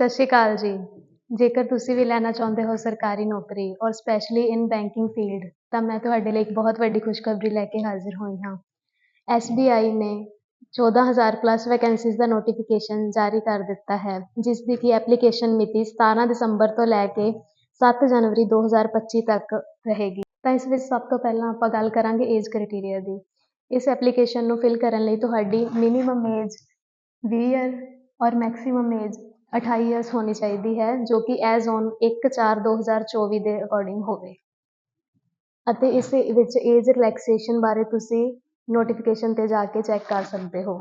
ਸਤਿ ਸ਼੍ਰੀ ਅਕਾਲ ਜੀ। ਜੇਕਰ ਤੁਸੀਂ ਵੀ ਲੈਣਾ ਚਾਹੁੰਦੇ ਹੋ ਸਰਕਾਰੀ ਨੌਕਰੀ ਔਰ ਸਪੈਸ਼ਲੀ ਇਨ ਬੈਂਕਿੰਗ ਫੀਲਡ ਤਾਂ ਮੈਂ ਤੁਹਾਡੇ ਲਈ ਇੱਕ ਬਹੁਤ ਵੱਡੀ ਖੁਸ਼ਖਬਰੀ ਲੈ ਕੇ ਹਾਜ਼ਰ ਹੋਈ ਹਾਂ। ਐੱਸ ਬੀ ਆਈ ਨੇ 14000 ਪਲੱਸ ਵੈਕੈਂਸੀਜ਼ ਦਾ ਨੋਟੀਫਿਕੇਸ਼ਨ ਜਾਰੀ ਕਰ ਦਿੱਤਾ ਹੈ, ਜਿਸ ਦੀ ਕਿ ਐਪਲੀਕੇਸ਼ਨ ਮਿਤੀ 17 ਦਸੰਬਰ ਤੋਂ ਲੈ ਕੇ 7 ਜਨਵਰੀ 2025 ਤੱਕ ਰਹੇਗੀ। ਤਾਂ ਇਸ ਵਿੱਚ ਸਭ ਤੋਂ ਪਹਿਲਾਂ ਆਪਾਂ ਗੱਲ ਕਰਾਂਗੇ ਏਜ ਕ੍ਰਾਈਟੇਰੀਆ ਦੀ। ਇਸ ਐਪਲੀਕੇਸ਼ਨ ਨੂੰ ਫਿਲ ਕਰਨ ਲਈ ਤੁਹਾਡੀ ਮਿਨੀਮਮ ਏਜ 20 ਇਅਰ ਔਰ ਮੈਕਸਿਮਮ ਏਜ ਅਠਾਈ ਈਅਰਸ ਹੋਣੀ ਚਾਹੀਦੀ ਹੈ, ਜੋ ਕਿ ਐਜ਼ ਔਨ 1/4/2024 ਦੇ ਅਕੋਰਡਿੰਗ ਹੋਵੇ। ਅਤੇ ਇਸ ਵਿੱਚ ਏਜ ਰਿਲੈਕਸੇਸ਼ਨ ਬਾਰੇ ਤੁਸੀਂ ਨੋਟੀਫਿਕੇਸ਼ਨ ਤੇ ਜਾ ਕੇ ਚੈੱਕ ਕਰ ਸਕਦੇ ਹੋ।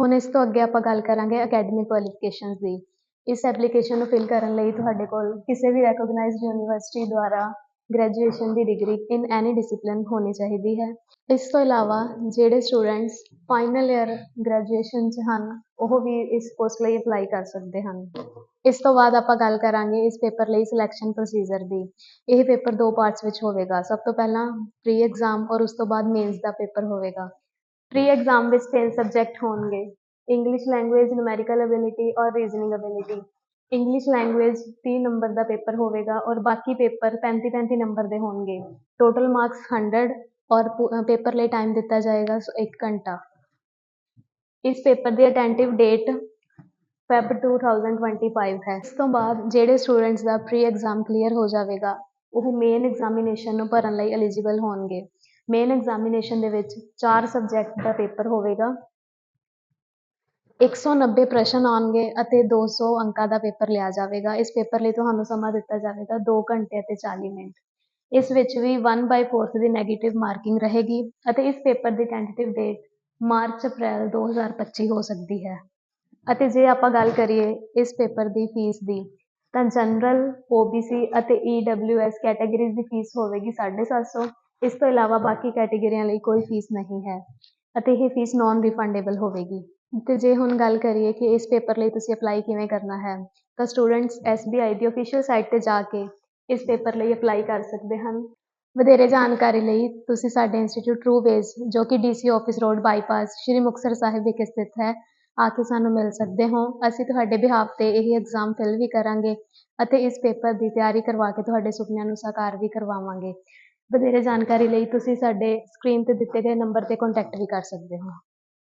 ਹੁਣ ਇਸ ਤੋਂ ਅੱਗੇ ਆਪਾਂ ਗੱਲ ਕਰਾਂਗੇ ਅਕੈਡਮਿਕ ਕੁਆਲੀਫਿਕੇਸ਼ਨਸ ਦੀ। ਇਸ ਐਪਲੀਕੇਸ਼ਨ ਨੂੰ ਫਿਲ ਕਰਨ ਲਈ ਤੁਹਾਡੇ ਕੋਲ ਕਿਸੇ ਵੀ ਰੈਕੋਗਨਾਈਜ਼ਡ ਯੂਨੀਵਰਸਿਟੀ ਦੁਆਰਾ ਗ੍ਰੈਜੂਏਸ਼ਨ ਦੀ ਡਿਗਰੀ ਇਨ ਐਨੀ ਡਿਸਪਲਿਨ ਹੋਣੀ ਚਾਹੀਦੀ ਹੈ। ਇਸ ਤੋਂ ਇਲਾਵਾ ਜਿਹੜੇ ਸਟੂਡੈਂਟਸ ਫਾਈਨਲ ਈਅਰ ਗ੍ਰੈਜੂਏਸ਼ਨ 'ਚ ਹਨ, ਉਹ ਵੀ ਇਸ ਪੋਸਟ ਲਈ ਅਪਲਾਈ ਕਰ ਸਕਦੇ ਹਨ। ਇਸ ਤੋਂ ਬਾਅਦ ਆਪਾਂ ਗੱਲ ਕਰਾਂਗੇ ਇਸ ਪੇਪਰ ਲਈ ਸਿਲੈਕਸ਼ਨ ਪ੍ਰੋਸੀਜਰ ਦੀ। ਇਹ ਪੇਪਰ ਦੋ ਪਾਰਟਸ ਵਿੱਚ ਹੋਵੇਗਾ। ਸਭ ਤੋਂ ਪਹਿਲਾਂ ਪ੍ਰੀ ਐਗਜ਼ਾਮ ਔਰ ਉਸ ਤੋਂ ਬਾਅਦ ਮੇਨਸ ਦਾ ਪੇਪਰ ਹੋਵੇਗਾ। ਪ੍ਰੀ ਐਗਜ਼ਾਮ ਵਿੱਚ ਤਿੰਨ ਸਬਜੈਕਟ ਹੋਣਗੇ। ਇੰਗਲਿਸ਼ ਲੈਂਗੁਏਜ ਨੂਮੈਰੀਕਲ ਅਬਿਲਿਟੀ ਔਰ reasoning ability English language 30 number ਦਾ ਪੇਪਰ ਹੋਵੇਗਾ ਔਰ ਬਾਕੀ ਪੇਪਰ 35 35 ਨੰਬਰ ਦੇ ਹੋਣਗੇ। ਟੋਟਲ ਮਾਰਕਸ 100 ਔਰ ਪੇਪਰ ਲਈ ਟਾਈਮ ਦਿੱਤਾ ਜਾਏਗਾ 1 ਘੰਟਾ। ਇਸ ਪੇਪਰ ਦੀ ਅਟੈਂਟਿਵ ਡੇਟ ਫੈਬ 2025 ਹੈ। ਇਸ ਤੋਂ ਬਾਅਦ ਜਿਹੜੇ ਸਟੂਡੈਂਟਸ ਦਾ ਪ੍ਰੀ ਐਗਜ਼ਾਮ ਕਲੀਅਰ ਹੋ ਜਾਵੇਗਾ, ਉਹ ਮੇਨ ਐਗਜ਼ਾਮੀਨੇਸ਼ਨ ਨੂੰ ਭਰਨ ਲਈ ਐਲੀਜੀਬਲ ਹੋਣਗੇ। ਮੇਨ ਐਗਜ਼ਾਮੀਨੇਸ਼ਨ ਦੇ ਵਿੱਚ ਚਾਰ ਸਬਜੈਕਟ ਦਾ ਪੇਪਰ ਹੋਵੇਗਾ। 190 ਪ੍ਰਸ਼ਨ ਆਉਣਗੇ ਅਤੇ 200 ਅੰਕਾਂ ਦਾ ਪੇਪਰ ਲਿਆ ਜਾਵੇਗਾ। ਇਸ ਪੇਪਰ ਲਈ ਤੁਹਾਨੂੰ ਸਮਾਂ ਦਿੱਤਾ ਜਾਵੇਗਾ 2 ਘੰਟੇ ਅਤੇ 40 ਮਿੰਟ। ਇਸ ਵਿੱਚ ਵੀ 1/4 ਦੀ 네ਗੇਟਿਵ ਮਾਰਕਿੰਗ ਰਹੇਗੀ ਅਤੇ ਇਸ ਪੇਪਰ ਦੀ ਟੈਂਟੇਟਿਵ ਡੇਟ ਮਾਰਚ, ਅਪ੍ਰੈਲ 2025 ਹੋ ਸਕਦੀ ਹੈ। ਅਤੇ ਜੇ ਆਪਾਂ ਗੱਲ ਕਰੀਏ ਇਸ ਪੇਪਰ ਦੀ ਫੀਸ ਦੀ, ਤਾਂ ਜਨਰਲ, ਓ ਬੀ ਸੀ ਅਤੇ ਈ ਡਬਲਿਊ EWS ਕੈਟਾਗਰੀਜ਼ ਦੀ ਫੀਸ ਹੋਵੇਗੀ 750 ਇਸ ਤੋਂ ਇਲਾਵਾ ਬਾਕੀ ਕੈਟਾਗਰੀਆਂ ਲਈ ਕੋਈ ਫੀਸ ਨਹੀਂ ਹੈ ਅਤੇ ਇਹ ਫੀਸ ਨੋਨ ਰਿਫੰਡੇਬਲ ਹੋਵੇਗੀ। ਅਤੇ ਜੇ ਹੁਣ ਗੱਲ ਕਰੀਏ ਕਿ ਇਸ ਪੇਪਰ ਲਈ ਤੁਸੀਂ ਅਪਲਾਈ ਕਿਵੇਂ ਕਰਨਾ ਹੈ, ਤਾਂ ਸਟੂਡੈਂਟਸ ਐੱਸ ਬੀ ਆਈ ਦੀ ਅਫੀਸ਼ੀਅਲ ਸਾਈਟ ਤੇ ਜਾ ਕੇ ਇਸ ਪੇਪਰ ਲਈ ਅਪਲਾਈ ਕਰ ਸਕਦੇ ਹਨ। ਵਧੇਰੇ ਜਾਣਕਾਰੀ ਲਈ ਤੁਸੀਂ ਸਾਡੇ ਇੰਸਟੀਚਿਊਟ ਟਰੂ ਵੇਜ਼ ਜੋ ਕਿ DC office road bypass Shri Muktsar Sahib ਵਿਖੇ ਸਥਿਤ ਹੈ, ਆ ਕੇ ਸਾਨੂੰ ਮਿਲ ਸਕਦੇ ਹੋ। ਅਸੀਂ ਤੁਹਾਡੇ ਬਿਹਾਫ ਤੇ ਇਹ ਐਗਜ਼ਾਮ ਫਿਲ ਵੀ ਕਰਾਂਗੇ ਅਤੇ ਇਸ ਪੇਪਰ ਦੀ ਤਿਆਰੀ ਕਰਵਾ ਕੇ ਤੁਹਾਡੇ ਸੁਪਨਿਆਂ ਨੂੰ ਸਾਕਾਰ ਵੀ ਕਰਵਾਵਾਂਗੇ। ਵਧੇਰੇ ਜਾਣਕਾਰੀ ਲਈ ਤੁਸੀਂ ਸਾਡੇ ਸਕਰੀਨ ਤੇ ਦਿੱਤੇ ਗਏ ਨੰਬਰ ਤੇ ਕੋਂਟੈਕਟ ਵੀ ਕਰ ਸਕਦੇ ਹੋ।